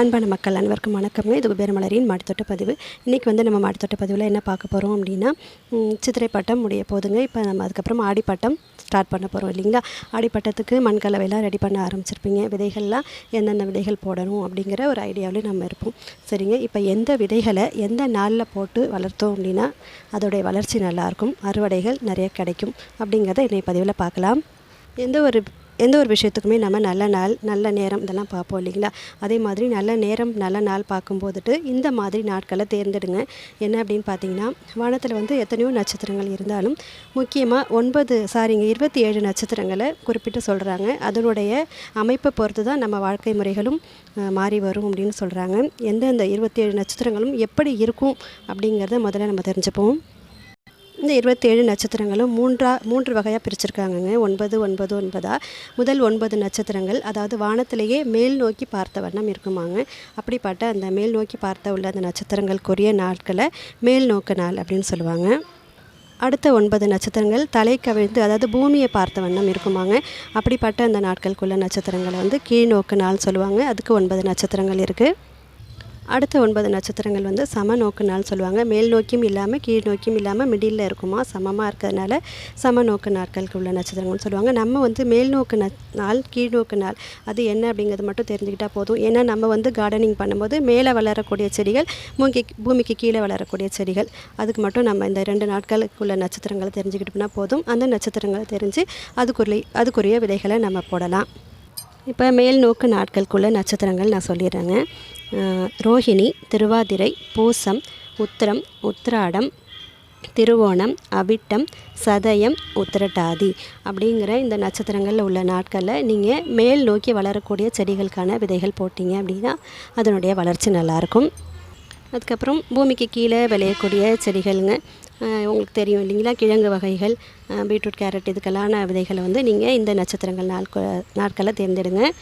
அன்பான மக்கள் அனைவருக்கும் வணக்கமே. இது குபேரமலரின் மாடித்தோட்ட பதிவு. இன்றைக்கி வந்து நம்ம மாடித்தோட்ட பதிவில் என்ன பார்க்க போகிறோம் அப்படின்னா சித்திரைப்பட்டம் சித்திரை பட்டம் முடிய போதுங்க இப்போ நம்ம அதுக்கப்புறம் ஆடிப்பட்டம் ஸ்டார்ட் பண்ண போகிறோம் இல்லைங்களா? ஆடிப்பட்டத்துக்கு மண்கலவையெல்லாம் ரெடி பண்ண ஆரம்பிச்சிருப்பீங்க. விதைகள்லாம் எந்தெந்த விதைகள் போடணும் அப்படிங்கிற ஒரு ஐடியாவிலே நம்ம இருப்போம். சரிங்க? இப்போ எந்த விதைகளை எந்த நாளில் போட்டு வளர்த்தோம் அப்படின்னா அதோடைய வளர்ச்சி நல்லாயிருக்கும் அறுவடைகள் நிறைய கிடைக்கும் அப்படிங்கிறத இன்றைய பதிவில் பார்க்கலாம். எந்த ஒரு எந்த ஒரு விஷயத்துக்குமே நம்ம நல்ல நாள் நல்ல நேரம் இதெல்லாம் பார்ப்போம் இல்லைங்களா? அதே மாதிரி நல்ல நேரம் நல்ல நாள் பார்க்கும்போதுட்டு இந்த மாதிரி நாட்களை தேர்ந்தெடுங்க. என்ன அப்படின்னு பார்த்தீங்கன்னா வானத்தில் வந்து எத்தனையோ நட்சத்திரங்கள் இருந்தாலும் முக்கியமாக ஒன்பது சாரிங்க இருபத்தி ஏழு நட்சத்திரங்களை குறிப்பிட்டு சொல்கிறாங்க அதனுடைய அமைப்பை பொறுத்து தான் நம்ம வாழ்க்கை முறைகளும் மாறி வரும் அப்படின்னு சொல்கிறாங்க எந்தெந்த இருபத்தி ஏழு நட்சத்திரங்களும் எப்படி இருக்கும் அப்படிங்கிறத முதல்ல நம்ம தெரிஞ்சுப்போம். இந்த இருபத்தேழு நட்சத்திரங்களும் மூன்றா மூன்று வகையாக பிரிச்சிருக்காங்கங்க. ஒன்பது ஒன்பது ஒன்பதா? முதல் ஒன்பது நட்சத்திரங்கள் அதாவது வானத்திலேயே மேல் நோக்கி பார்த்த வண்ணம் இருக்குமாங்க. அப்படிப்பட்ட அந்த மேல் நோக்கி பார்த்த உள்ள அந்த நட்சத்திரங்களுக்குரிய நாட்களை மேல் நோக்கு நாள் அப்படின்னு சொல்லுவாங்க. அடுத்த ஒன்பது நட்சத்திரங்கள் தலை கவிழ்ந்து அதாவது பூமியை பார்த்த வண்ணம் இருக்குமாங்க. அப்படிப்பட்ட அந்த நாட்களுக்குள்ள நட்சத்திரங்களை வந்து கீழ்நோக்கு நாள் சொல்லுவாங்க. அதுக்கு ஒன்பது நட்சத்திரங்கள் இருக்குது அடுத்த ஒன்பது நட்சத்திரங்கள் வந்து சம நோக்கு நாள் சொல்லுவாங்க. மேல் நோக்கியும் இல்லாமல் கீழ் நோக்கியும் இல்லாமல் மிடில் இருக்குமா சமமாக இருக்கிறதுனால சம நோக்கு நாட்களுக்கு உள்ள நட்சத்திரங்கள்னு சொல்லுவாங்க. நம்ம வந்து மேல் நோக்கு ந- நாள் கீழ் நோக்கு நாள் அது என்ன அப்படிங்கிறது மட்டும் தெரிஞ்சுக்கிட்டால் போதும். ஏன்னா நம்ம வந்து கார்டனிங் பண்ணும்போது மேலே வளரக்கூடிய செடிகள் பூமிக்கு பூமிக்கு கீழே வளரக்கூடிய செடிகள் அதுக்கு மட்டும் நம்ம இந்த ரெண்டு நாட்களுக்குள்ள நட்சத்திரங்களை தெரிஞ்சுக்கிட்டோம்னா போதும். அந்த நட்சத்திரங்களை தெரிஞ்சு அதுக்குரிய அதுக்குரிய விதைகளை நம்ம போடலாம். இப்போ மேல் நோக்கு நாட்களுக்குள்ள நட்சத்திரங்கள் நான் சொல்லிடுறேங்க. ரோஹிணி திருவாதிரை பூசம் உத்திரம் உத்திராடம் திருவோணம் அவிட்டம் சதயம் உத்திரட்டாதி அப்படிங்கிற இந்த நட்சத்திரங்களில் உள்ள நாட்களில் நீங்கள் மேல் நோக்கி வளரக்கூடிய செடிகளுக்கான விதைகள் போட்டிங்க அப்படின்னா அதனுடைய வளர்ச்சி நல்லாயிருக்கும். அதுக்கப்புறம் பூமிக்கு கீழே விளையக்கூடிய செடிகளுங்க. உங்களுக்கு தெரியும் இல்லைங்களா? கிழங்கு வகைகள் பீட்ரூட் கேரட் இதுக்கெல்லான விதைகளை வந்து நீங்கள் இந்த நட்சத்திரங்கள் நாட்க நாட்களை தேர்ந்தெடுங்க.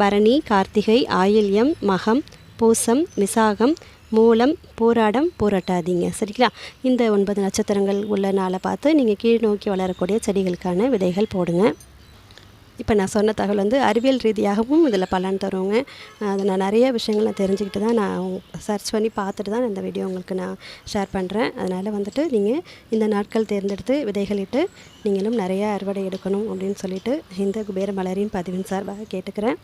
பரணி கார்த்திகை ஆயில்யம் மகம் பூசம் விசாகம் மூலம் போராடம் போராட்டாதீங்க. சரிங்களா? இந்த ஒன்பது நட்சத்திரங்கள் உள்ள நாளை பார்த்து நீங்கள் கீழ் நோக்கி வளரக்கூடிய செடிகளுக்கான விதைகள் போடுங்க. இப்போ நான் சொன்ன தகவல் வந்து அறிவியல் ரீதியாகவும் இதில் பலன் தருவோங்க அதை நான் நிறைய விஷயங்கள் நான் தெரிஞ்சுக்கிட்டு தான் நான் சர்ச் பண்ணி பார்த்துட்டு தான் இந்த வீடியோ உங்களுக்கு நான் ஷேர் பண்ணுறேன் அதனால் வந்துட்டு நீங்கள் இந்த நாட்கள் தேர்ந்தெடுத்து விதைகளிட்டு நீங்களும் நிறைய அறுவடை எடுக்கணும் அப்படின்னு சொல்லிட்டு இந்த குபேர மலரின் பதிவின் சார்பாக கேட்டுக்கிறேன்.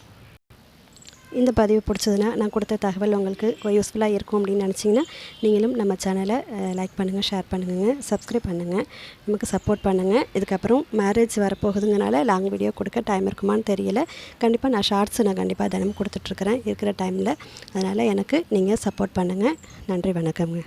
இந்த பதிவு பிடிச்சதுன்னா நான் கொடுத்த தகவல் உங்களுக்கு யூஸ்ஃபுல்லாக இருக்கும் அப்படின்னு நினச்சிங்கன்னா நீங்களும் நம்ம சேனலை லைக் பண்ணுங்கள் ஷேர் பண்ணுங்க சப்ஸ்கிரைப் பண்ணுங்கள் நமக்கு சப்போர்ட் பண்ணுங்கள் இதுக்கப்புறம் மேரேஜ் வரப்போகுதுங்கனால லாங் வீடியோ கொடுக்க டைம் இருக்குமான்னு தெரியல. கண்டிப்பாக நான் ஷார்ட்ஸ் நான் கண்டிப்பாக தினமும் கொடுத்துட்ருக்குறேன் இருக்கிற டைமில் அதனால் எனக்கு நீங்கள் சப்போர்ட் பண்ணுங்கள் நன்றி வணக்கம்ங்க.